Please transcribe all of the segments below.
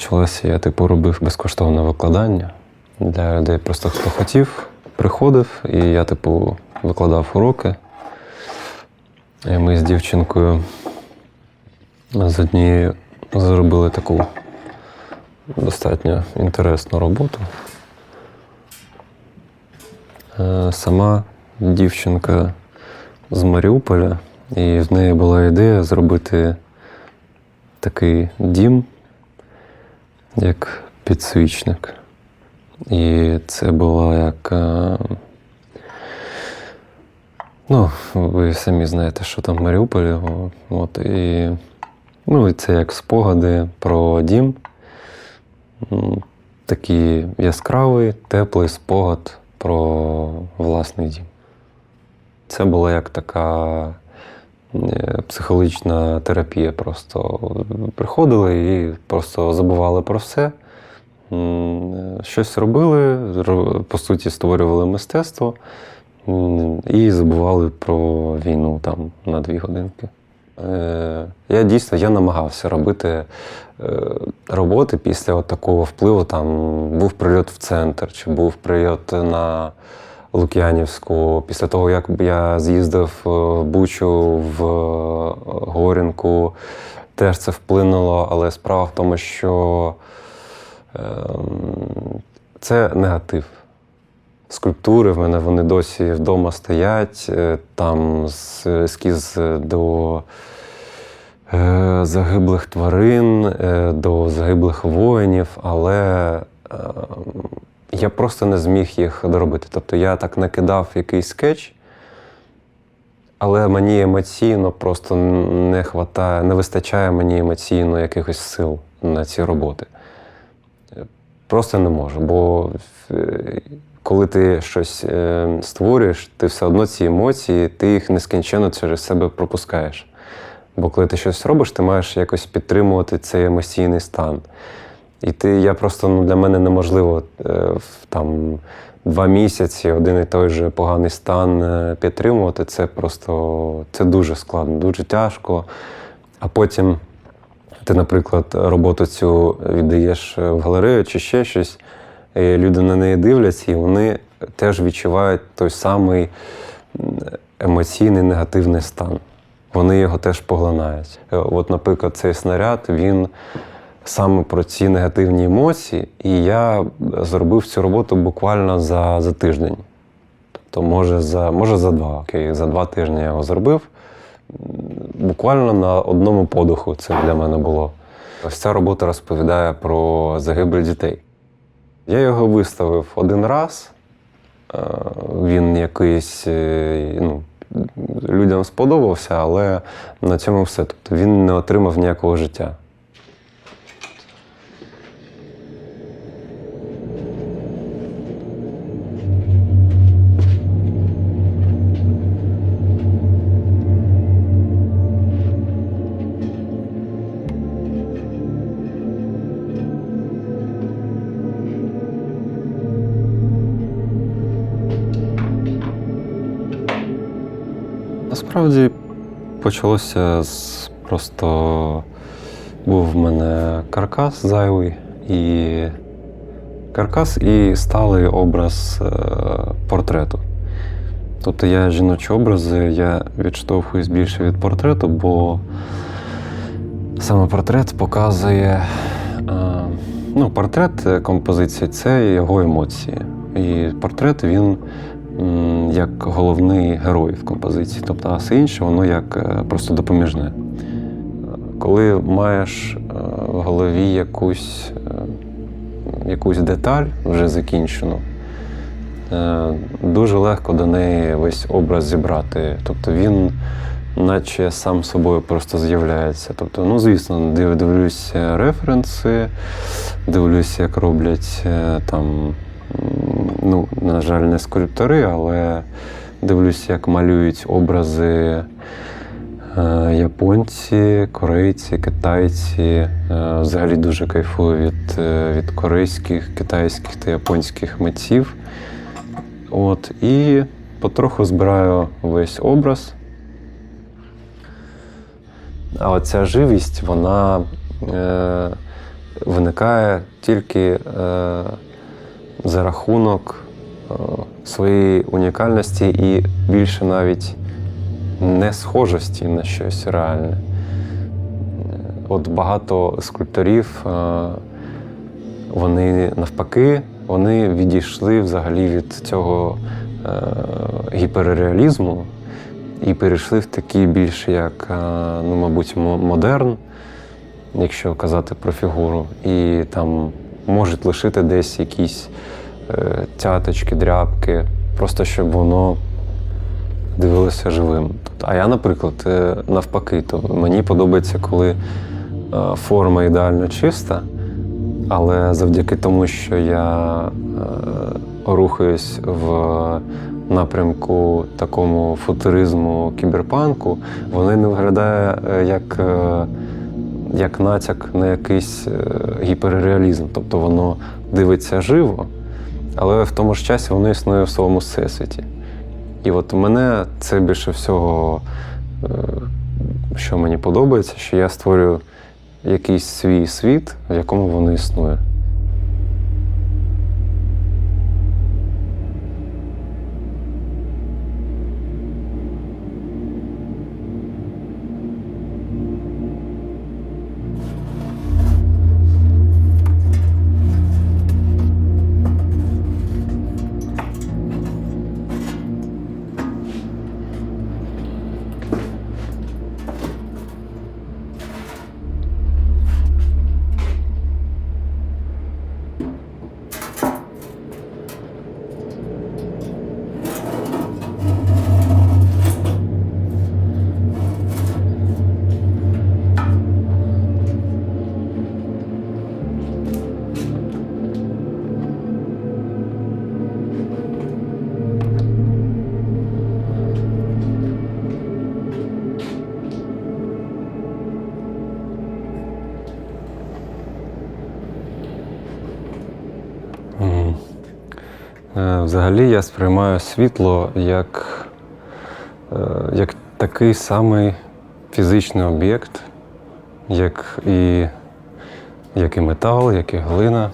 почалася, я типу робив безкоштовне викладання для людей, просто хто хотів, приходив, і я, типу, викладав уроки. І ми з дівчинкою з однією зробили таку достатньо інтересну роботу. Е, Сама дівчинка з Маріуполя, і в неї була ідея зробити такий дім, як підсвічник. І це було як. е, Ну, ви самі знаєте, що там в Маріуполі. От, і, ну, і це як спогади про дім. Такий яскравий, теплий спогад про власний дім. Це була як така психологічна терапія. Просто приходили і просто забували про все. Е, Щось робили, по суті, створювали мистецтво і забували про війну там на дві годинки. Е, Я дійсно я намагався робити е, роботи після от такого впливу. Там був прильот в центр, чи був прильот на Лук'янівську. Після того, як я з'їздив е, в Бучу в е, Горінку, теж це вплинуло. Але справа в тому, що ем, це негатив. Скульптури в мене вони досі вдома стоять. е, Там ескіз до загиблих тварин, до загиблих воїнів, але ем, я просто не зміг їх доробити. Тобто я так накидав якийсь скетч, але мені емоційно просто не хватає, не вистачає мені емоційно якихось сил на ці роботи. Просто не можу. Бо е, коли ти щось е, створюєш, ти все одно ці емоції, ти їх нескінченно через себе пропускаєш. Бо коли ти щось робиш, ти маєш якось підтримувати цей емоційний стан. І ти, я просто ну, для мене неможливо е, там два місяці один і той же поганий стан е, підтримувати. Це просто це дуже складно, дуже тяжко. А потім ти, наприклад, роботу цю віддаєш в галерею чи ще щось, і люди на неї дивляться, і вони теж відчувають той самий емоційний негативний стан. Вони його теж поглинають. Е, От, наприклад, цей снаряд, він саме про ці негативні емоції, і я зробив цю роботу буквально за, за тиждень. Тобто, може, за, може, за два. Окей, за два тижні я його зробив. Буквально на одному подиху це для мене було. Ось ця робота розповідає про загибель дітей. Я його виставив один раз. Е, Він якийсь е, ну, людям сподобався, але на цьому все. Тобто він не отримав ніякого життя. Насправді почалося з просто був в мене каркас зайвий і каркас і сталий образ е, портрету. Тобто я жіночі образи я відштовхуюсь більше від портрету, бо саме портрет показує. е, Ну, портрет е, композиції це його емоції. І портрет він як головний герой в композиції. Тобто, а все інше, воно як е, просто допоміжне. Коли маєш е, в голові якусь, е, якусь деталь вже закінчену, дуже легко до неї весь образ зібрати. Тобто він, наче сам собою просто з'являється. Тобто, ну, звісно, дивлюся референси, дивлюся, як роблять там, ну, на жаль, не скульптори, але дивлюся, як малюють образи. е, Японці, корейці, китайці Е, взагалі дуже кайфую від, е, від корейських, китайських та японських митців. От, і потроху збираю весь образ. А оця живість, вона е, виникає тільки е, за рахунок е, своєї унікальності і більше навіть не схожості на щось реальне. Е, От багато скульпторів, е, вони навпаки, вони відійшли взагалі від цього гіперреалізму і перейшли в такий більш як, ну, мабуть, модерн, якщо казати про фігуру, і там можуть лишити десь якісь е, цяточки, дрябки, просто щоб воно дивилося живим. Тобто, А я, наприклад, е, навпаки, то мені подобається, коли е, форма ідеально чиста, але завдяки тому, що я е, рухаюсь в напрямку такому футуризму кіберпанку, воно не виглядає е, як, е, як натяк на якийсь е, гіперреалізм. Тобто воно дивиться живо, але в тому ж часі воно існує в своєму всесвіті. І от мене це більше всього, е, що мені подобається, що я створюю якийсь свій світ, в якому воно існує. Взагалі я сприймаю світло як, е, як такий самий фізичний об'єкт, як і, як і метал, як і глина.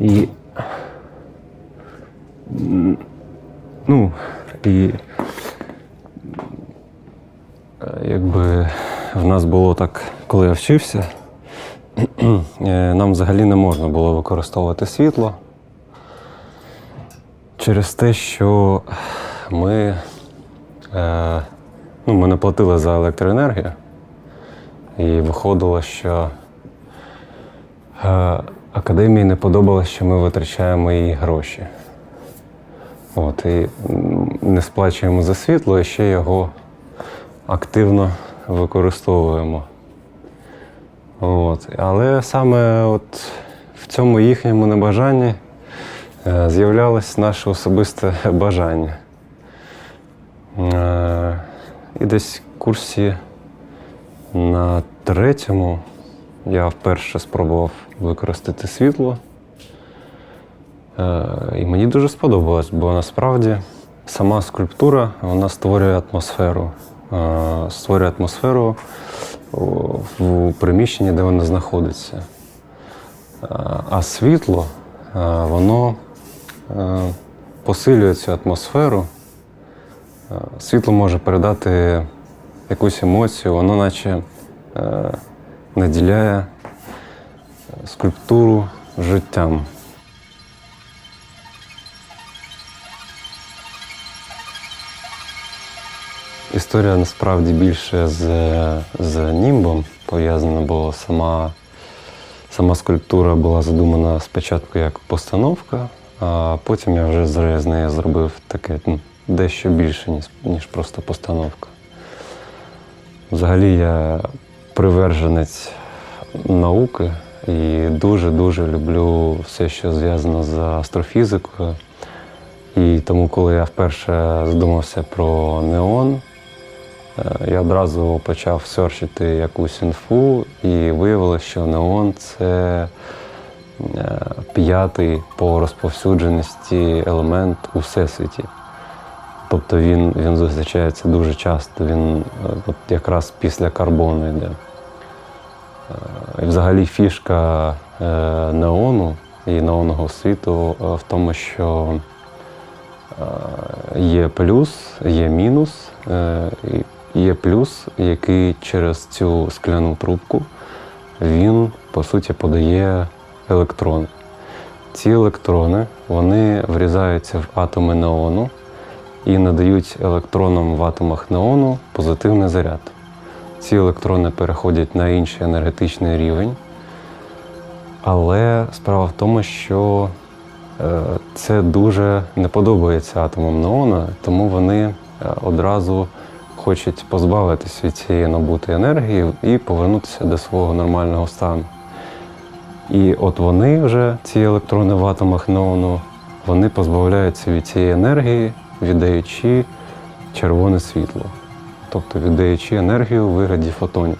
І, ну, і е, якби в нас було так, коли я вчився, Е, нам взагалі не можна було використовувати світло через те, що ми, е, ну, ми не платили за електроенергію, і виходило, що е, академії не подобалось, що ми витрачаємо її гроші. От, і не сплачуємо за світло, і ще його активно використовуємо. От. Але саме от в цьому їхньому небажанні з'являлось наше особисте бажання. Е, І десь в курсі на третьому я вперше спробував використати світло. Е, І мені дуже сподобалось, бо насправді сама скульптура вона створює атмосферу. Е, Створює атмосферу в приміщенні, де вона знаходиться. Е, А світло, е, воно е, посилює цю атмосферу. Е, Світло може передати якусь емоцію, воно наче е, наділяє скульптуру життям. Історія насправді більше з, з німбом пов'язана, бо сама, сама скульптура була задумана спочатку як постановка, а потім я вже з неї зробив таке ну, дещо більше, ніж, ніж просто постановка. Взагалі я приверженець науки і дуже-дуже люблю все, що зв'язано з астрофізикою. І тому, коли я вперше задумався про неон, е, я одразу почав серчити якусь інфу, і виявилося, що неон це п'ятий по розповсюдженості елемент у всесвіті. Тобто він, він зустрічається дуже часто, він е, от якраз після карбону йде. і взагалі фішка е, неону і неонового світу е, в тому, що е, є плюс, є мінус, е, є плюс, який через цю скляну трубку він по суті подає електрони. Ці електрони вони врізаються в атоми неону і надають електронам в атомах неону позитивний заряд. Ці електрони переходять на інший енергетичний рівень. Але справа в тому, що е, це дуже не подобається атомам неона, тому вони е, одразу хочуть позбавитись від цієї набутої енергії і повернутися до свого нормального стану. І от вони вже, ці електрони в атомах неону, вони позбавляються від цієї енергії, віддаючи червоне світло, тобто віддаючи енергію у вигляді фотонів.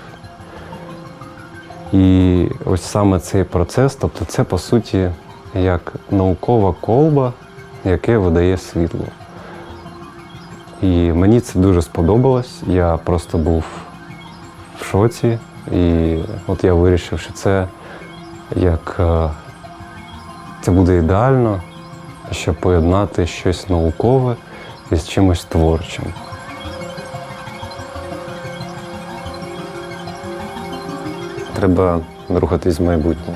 І ось саме цей процес, тобто це по суті як наукова колба, яке видає світло. І мені це дуже сподобалось. Я просто був в шоці, і от я вирішив, що це як е, це буде ідеально, щоб поєднати щось наукове із чимось творчим. Треба рухатись в майбутнє.